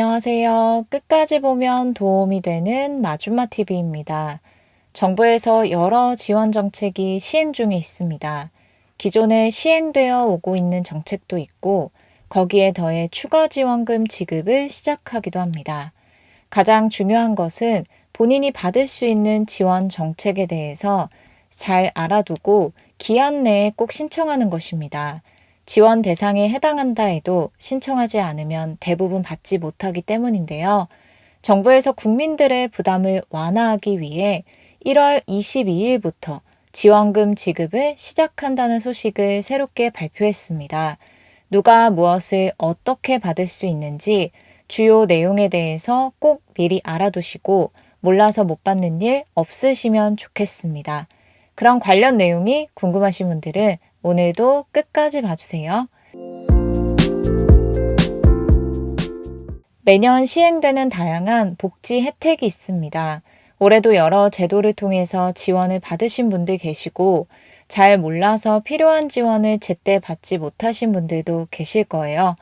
안녕하세요. 끝까지 보면 도움이 되는 마주마 TV입니다. 정부에서 여러 지원 정책이 시행 중에 있습니다. 기존에 시행되어 오고 있는 정책도 있고 거기에 더해 추가 지원금 지급을 시작하기도 합니다. 가장 중요한 것은 본인이 받을 수 있는 지원 정책에 대해서 잘 알아두고 기한 내에 꼭 신청하는 것입니다. 지원 대상에 해당한다 해도 신청하지 않으면 대부분 받지 못하기 때문인데요. 정부에서 국민들의 부담을 완화하기 위해 1월 22일부터 지원금 지급을 시작한다는 소식을 새롭게 발표했습니다. 누가 무엇을 어떻게 받을 수 있는지 주요 내용에 대해서 꼭 미리 알아두시고 몰라서 못 받는 일 없으시면 좋겠습니다. 그런 관련 내용이 궁금하신 분들은 오늘도 끝까지 봐주세요. 매년 시행되는 다양한 복지 혜택이 있습니다. 올해도 여러 제도를 통해서 지원을 받으신 분들 계시고 잘 몰라서 필요한 지원을 제때 받지 못하신 분들도 계실 거예요.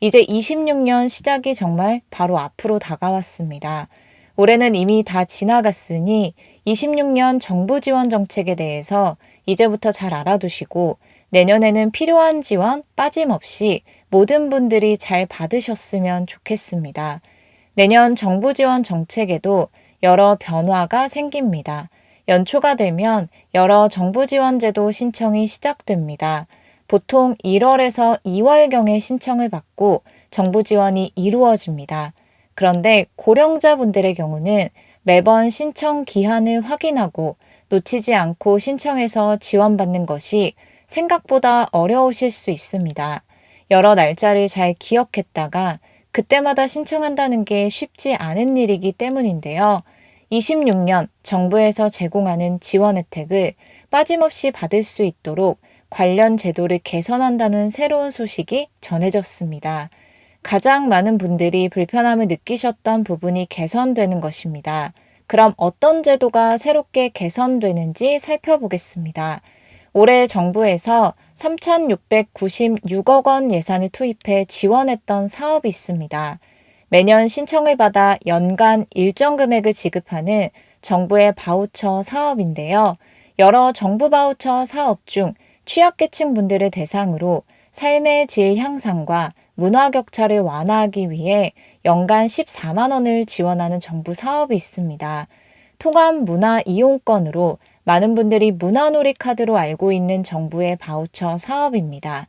이제 26년 시작이 정말 바로 앞으로 다가왔습니다. 올해는 이미 다 지나갔으니 26년 정부 지원 정책에 대해서 이제부터 잘 알아두시고 내년에는 필요한 지원 빠짐없이 모든 분들이 잘 받으셨으면 좋겠습니다. 내년 정부 지원 정책에도 여러 변화가 생깁니다. 연초가 되면 여러 정부 지원제도 신청이 시작됩니다. 보통 1월에서 2월경에 신청을 받고 정부 지원이 이루어집니다. 그런데 고령자분들의 경우는 매번 신청 기한을 확인하고 놓치지 않고 신청해서 지원받는 것이 생각보다 어려우실 수 있습니다. 여러 날짜를 잘 기억했다가 그때마다 신청한다는 게 쉽지 않은 일이기 때문인데요. 26년 정부에서 제공하는 지원 혜택을 빠짐없이 받을 수 있도록 관련 제도를 개선한다는 새로운 소식이 전해졌습니다. 가장 많은 분들이 불편함을 느끼셨던 부분이 개선되는 것입니다. 그럼 어떤 제도가 새롭게 개선되는지 살펴보겠습니다. 올해 정부에서 3,696억 원 예산을 투입해 지원했던 사업이 있습니다. 매년 신청을 받아 연간 일정 금액을 지급하는 정부의 바우처 사업인데요. 여러 정부 바우처 사업 중 취약계층 분들을 대상으로 삶의 질 향상과 문화 격차를 완화하기 위해 연간 14만 원을 지원하는 정부 사업이 있습니다. 통합 문화 이용권으로 많은 분들이 문화놀이 카드로 알고 있는 정부의 바우처 사업입니다.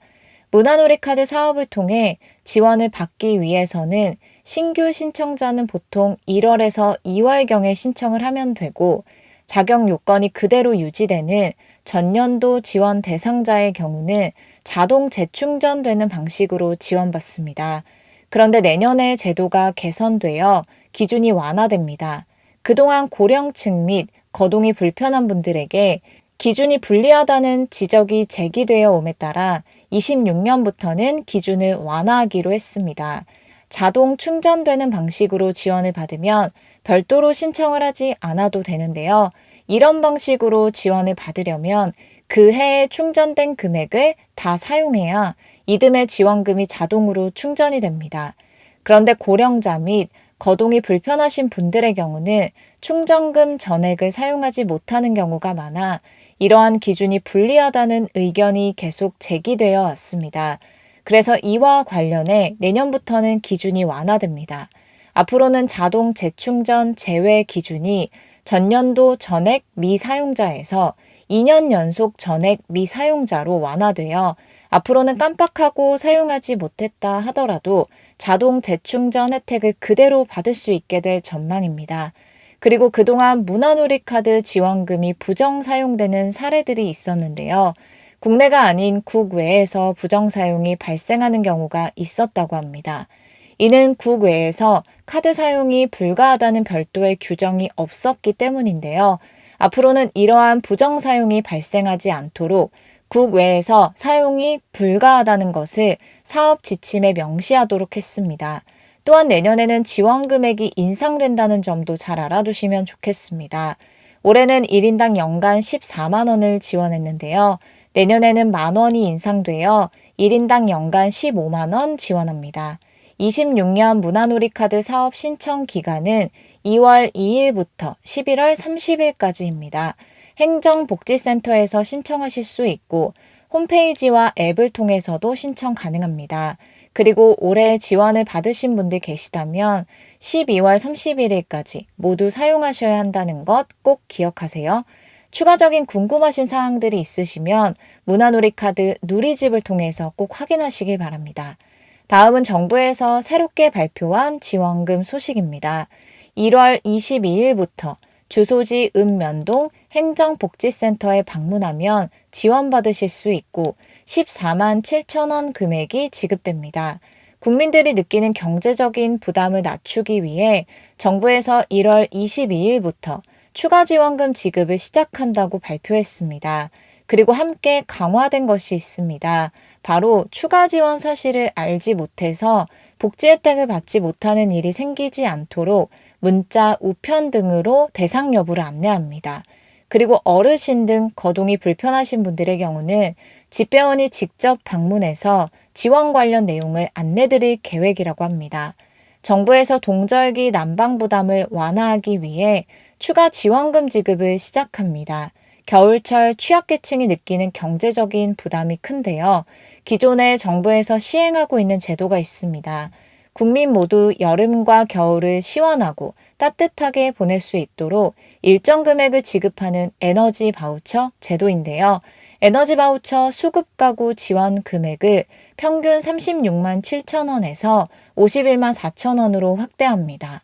문화놀이 카드 사업을 통해 지원을 받기 위해서는 신규 신청자는 보통 1월에서 2월경에 신청을 하면 되고 자격 요건이 그대로 유지되는 전년도 지원 대상자의 경우는 자동 재충전되는 방식으로 지원받습니다. 그런데 내년에 제도가 개선되어 기준이 완화됩니다. 그동안 고령층 및 거동이 불편한 분들에게 기준이 불리하다는 지적이 제기되어 옴에 따라 26년부터는 기준을 완화하기로 했습니다. 자동 충전되는 방식으로 지원을 받으면 별도로 신청을 하지 않아도 되는데요. 이런 방식으로 지원을 받으려면 그 해에 충전된 금액을 다 사용해야 이듬해 지원금이 자동으로 충전이 됩니다. 그런데 고령자 및 거동이 불편하신 분들의 경우는 충전금 전액을 사용하지 못하는 경우가 많아 이러한 기준이 불리하다는 의견이 계속 제기되어 왔습니다. 그래서 이와 관련해 내년부터는 기준이 완화됩니다. 앞으로는 자동 재충전 제외 기준이 전년도 전액 미사용자에서 2년 연속 전액 미사용자로 완화되어 앞으로는 깜빡하고 사용하지 못했다 하더라도 자동 재충전 혜택을 그대로 받을 수 있게 될 전망입니다. 그리고 그동안 문화놀이 카드 지원금이 부정 사용되는 사례들이 있었는데요. 국내가 아닌 국외에서 부정 사용이 발생하는 경우가 있었다고 합니다. 이는 국외에서 카드 사용이 불가하다는 별도의 규정이 없었기 때문인데요. 앞으로는 이러한 부정 사용이 발생하지 않도록 국외에서 사용이 불가하다는 것을 사업 지침에 명시하도록 했습니다. 또한 내년에는 지원 금액이 인상된다는 점도 잘 알아두시면 좋겠습니다. 올해는 1인당 연간 14만 원을 지원했는데요. 내년에는 만 원이 인상되어 1인당 연간 15만 원 지원합니다. 26년 문화놀이 카드 사업 신청 기간은 2월 2일부터 11월 30일까지입니다. 행정복지센터에서 신청하실 수 있고 홈페이지와 앱을 통해서도 신청 가능합니다. 그리고 올해 지원을 받으신 분들 계시다면 12월 31일까지 모두 사용하셔야 한다는 것 꼭 기억하세요. 추가적인 궁금하신 사항들이 있으시면 문화놀이 카드 누리집을 통해서 꼭 확인하시길 바랍니다. 다음은 정부에서 새롭게 발표한 지원금 소식입니다. 1월 22일부터 주소지 읍면동 행정복지센터에 방문하면 지원받으실 수 있고 14만 7천 원 금액이 지급됩니다. 국민들이 느끼는 경제적인 부담을 낮추기 위해 정부에서 1월 22일부터 추가 지원금 지급을 시작한다고 발표했습니다. 그리고 함께 강화된 것이 있습니다. 바로 추가 지원 사실을 알지 못해서 복지 혜택을 받지 못하는 일이 생기지 않도록 문자, 우편 등으로 대상 여부를 안내합니다. 그리고 어르신 등 거동이 불편하신 분들의 경우는 집배원이 직접 방문해서 지원 관련 내용을 안내드릴 계획이라고 합니다. 정부에서 동절기 난방 부담을 완화하기 위해 추가 지원금 지급을 시작합니다. 겨울철 취약계층이 느끼는 경제적인 부담이 큰데요. 기존에 정부에서 시행하고 있는 제도가 있습니다. 국민 모두 여름과 겨울을 시원하고 따뜻하게 보낼 수 있도록 일정 금액을 지급하는 에너지 바우처 제도인데요. 에너지 바우처 수급 가구 지원 금액을 평균 36만 7천 원에서 51만 4천 원으로 확대합니다.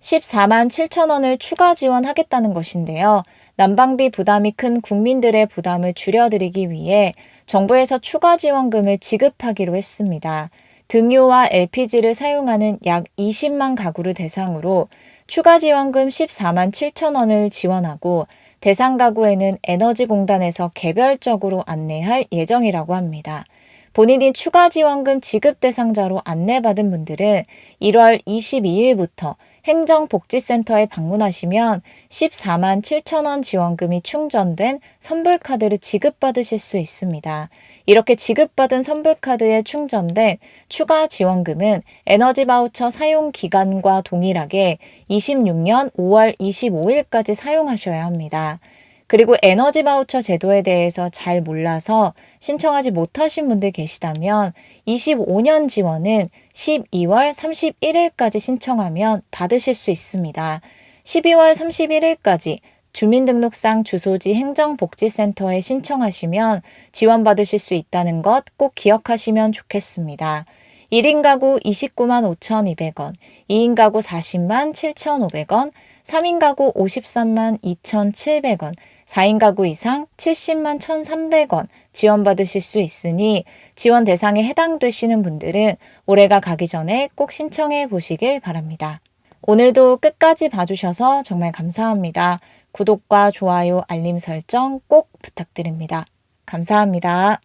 14만 7천 원을 추가 지원하겠다는 것인데요. 난방비 부담이 큰 국민들의 부담을 줄여드리기 위해 정부에서 추가 지원금을 지급하기로 했습니다. 등유와 LPG를 사용하는 약 20만 가구를 대상으로 추가 지원금 14만 7천 원을 지원하고 대상 가구에는 에너지공단에서 개별적으로 안내할 예정이라고 합니다. 본인이 추가 지원금 지급 대상자로 안내받은 분들은 1월 22일부터 행정복지센터에 방문하시면 14만 7천 원 지원금이 충전된 선불카드를 지급받으실 수 있습니다. 이렇게 지급받은 선불카드에 충전된 추가 지원금은 에너지 바우처 사용 기간과 동일하게 26년 5월 25일까지 사용하셔야 합니다. 그리고 에너지 바우처 제도에 대해서 잘 몰라서 신청하지 못하신 분들 계시다면 25년 지원은 12월 31일까지 신청하면 받으실 수 있습니다. 12월 31일까지 주민등록상 주소지 행정복지센터에 신청하시면 지원받으실 수 있다는 것 꼭 기억하시면 좋겠습니다. 1인 가구 29만 5,200원, 2인 가구 40만 7,500원, 3인 가구 53만 2,700원, 4인 가구 이상 70만 1,300원 지원받으실 수 있으니 지원 대상에 해당되시는 분들은 올해가 가기 전에 꼭 신청해 보시길 바랍니다. 오늘도 끝까지 봐주셔서 정말 감사합니다. 구독과 좋아요, 알림 설정 꼭 부탁드립니다. 감사합니다.